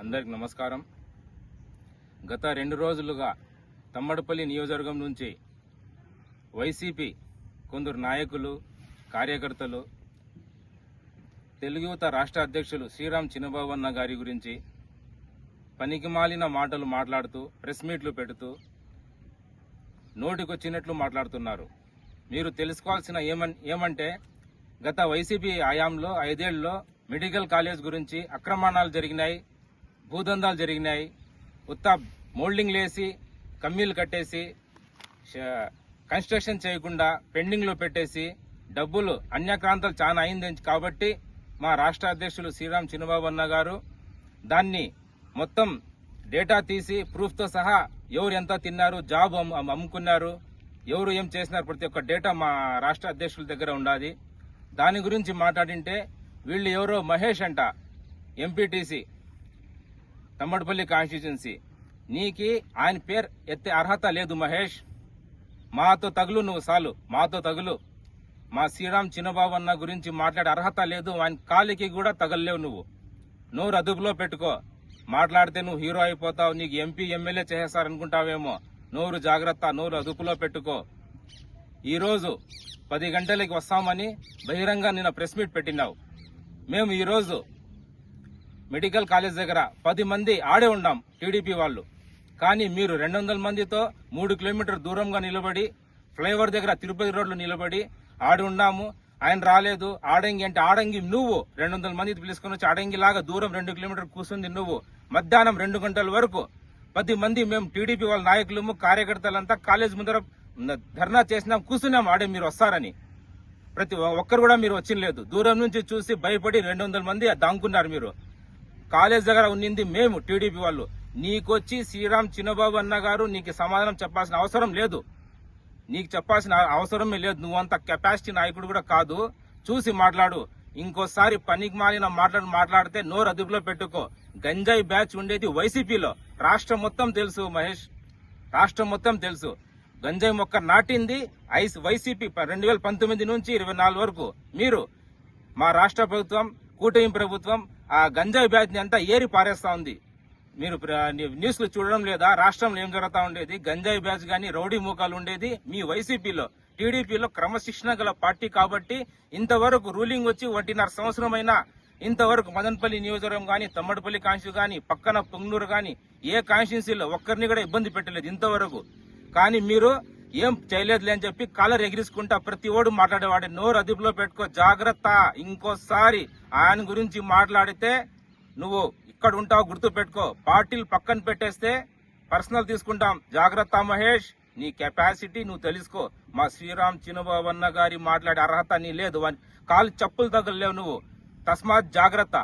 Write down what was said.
అందరికి నమస్కారం. గత రెండు రోజులుగా తమ్మడపల్లి నియోజకవర్గం నుంచి వైసీపీ కొందరు నాయకులు కార్యకర్తలు తెలుగు యువత రాష్ట్ర అధ్యక్షులు శ్రీరామ్ చిన్నబాబన్న గారి గురించి పనికిమాలిన మాటలు మాట్లాడుతూ ప్రెస్ మీట్లు పెడుతూ నోటికొచ్చినట్లు మాట్లాడుతున్నారు. మీరు తెలుసుకోవాల్సిన ఏమన్ ఏమంటే గత వైసీపీ హయాంలో ఐదేళ్ళలో మెడికల్ కాలేజ్ గురించి అక్రమణాలు జరిగినాయి. భూదందాలు జరిగినాయి. ఉత్తా మోల్డింగ్ లేసి కమ్మీలు కట్టేసి కన్స్ట్రక్షన్ చేయకుండా పెండింగ్లో పెట్టేసి డబ్బులు అన్యక్రాంతాలు చాలా అయింది కాబట్టి మా రాష్ట్ర అధ్యక్షులు శ్రీరామ్ చిన్నబాబు అన్న గారు దాన్ని మొత్తం డేటా తీసి ప్రూఫ్తో సహా ఎవరు ఎంత తిన్నారు జాబ్ అమ్ము- అమ్ముకున్నారు ఎవరు ఏం చేసినారు ప్రతి ఒక్క డేటా మా రాష్ట్ర అధ్యక్షుల దగ్గర ఉండాలి దాని గురించి మాట్లాడింటే వీళ్ళు ఎవరో మహేష్ అంట ఎంపీటీసీ. తమ్మడిపల్లి కాన్స్టిట్యున్సీ. నీకి ఆయన పేరు ఎత్తే అర్హత లేదు మహేష్. మాతో తగులు నువ్వు సాలు మాతో తగులు. మా శ్రీరామ్ చిన్నబాబు అన్న గురించి మాట్లాడే అర్హత లేదు ఆయన కాలికి కూడా తగలలేవు నువ్వు. నువ్వు అదుపులో పెట్టుకో. మాట్లాడితే నువ్వు హీరో అయిపోతావు నీకు ఎంపీ ఎమ్మెల్యే చేసేస్తారనుకుంటావేమో. నోరు జాగ్రత్త నోరు అదుపులో పెట్టుకో. ఈరోజు పది గంటలకి వస్తామని బహిరంగ నిన్న ప్రెస్ మీట్ పెట్టినావు. మేము ఈరోజు మెడికల్ కాలేజ్ దగ్గర పది మంది ఆడే ఉన్నాం టీడీపీ వాళ్ళు. కానీ మీరు రెండు వందల మందితో మూడు కిలోమీటర్ దూరంగా నిలబడి ఫ్లైఓవర్ దగ్గర తిరుపతి రోడ్లు నిలబడి ఆడి ఉన్నాము ఆయన రాలేదు. ఆడంగి అంటే ఆడంగి నువ్వు. రెండు వందల మంది పిలుచుకొని వచ్చి ఆడంగి లాగా దూరం రెండు కిలోమీటర్ కూర్చుంది నువ్వు. మధ్యాహ్నం రెండు గంటల వరకు పది మంది మేము టీడీపీ వాళ్ళ నాయకులము కార్యకర్తలంతా కాలేజ్ ముందర ధర్నా చేసినాం కూర్చున్నాం ఆడే మీరు వస్తారని. ప్రతి ఒక్కరు కూడా మీరు వచ్చింలేదు దూరం నుంచి చూసి భయపడి రెండు వందల మంది దాంకున్నారు మీరు. కాలేజ్ దగ్గర ఉన్నింది మేము టీడీపీ వాళ్ళు. నీకొచ్చి శ్రీరామ్ చిన్నబాబు అన్న గారు నీకు సమాధానం చెప్పాల్సిన అవసరం లేదు. నీకు చెప్పాల్సిన అవసరమే లేదు. నువ్వంత కెపాసిటీ నాయకుడు కూడా కాదు. చూసి మాట్లాడు. ఇంకోసారి పనికి మాలిన మాట్లాడు మాట్లాడితే నోరు అదుపులో పెట్టుకో. గంజాయి బ్యాచ్ ఉండేది వైసీపీలో. రాష్ట్రం మొత్తం తెలుసు మహేష్. రాష్ట్రం మొత్తం తెలుసు. గంజాయి మొక్క నాటింది ఐస్ వైసీపీ రెండు వేల పంతొమ్మిది నుంచి ఇరవై నాలుగు వరకు. మీరు మా రాష్ట్ర ప్రభుత్వం కూటమి ప్రభుత్వం ఆ గంజాయి బ్యాచ్ని అంతా ఏరి పారేస్తా ఉంది. మీరు న్యూస్లు చూడడం లేదా రాష్ట్రంలో ఏం జరుగుతూ ఉండేది? గంజాయి బ్యాచ్ కానీ రౌడీ మూకాలు ఉండేది? మీ వైసీపీలో టీడీపీలో క్రమశిక్షణ గల పార్టీ కాబట్టి ఇంతవరకు రూలింగ్ వచ్చి ఒకటిన్నర సంవత్సరమైన ఇంతవరకు మదనపల్లి నియోజకవర్గం కానీ తమ్మడిపల్లి కాన్స్టిట్యూ కానీ పక్కన పొంగనూరు కానీ ఏ కాన్స్టిట్యున్సీలో ఒక్కరిని కూడా ఇబ్బంది పెట్టలేదు ఇంతవరకు. కానీ మీరు ఏం చేయలేదులే అని చెప్పి కలర్ ఎగిరిసుకుంటా ప్రతి ఓడు మాట్లాడేవాడు నోరు అదుపులో పెట్టుకో జాగ్రత్త. ఇంకోసారి ఆయన గురించి మాట్లాడితే నువ్వు ఇక్కడ ఉంటావు గుర్తు పెట్టుకో. పార్టీలు పక్కన పెట్టేస్తే పర్సనల్ తీసుకుంటాం. జాగ్రత్త మహేష్ నీ కెపాసిటీ నువ్వు తెలుసుకో. మా శ్రీరామ్ చిన్నబాబు అన్న గారి మాట్లాడే అర్హత నీ లేదు కాలు చెప్పులు తగలలేవు నువ్వు. తస్మాత్ జాగ్రత్త.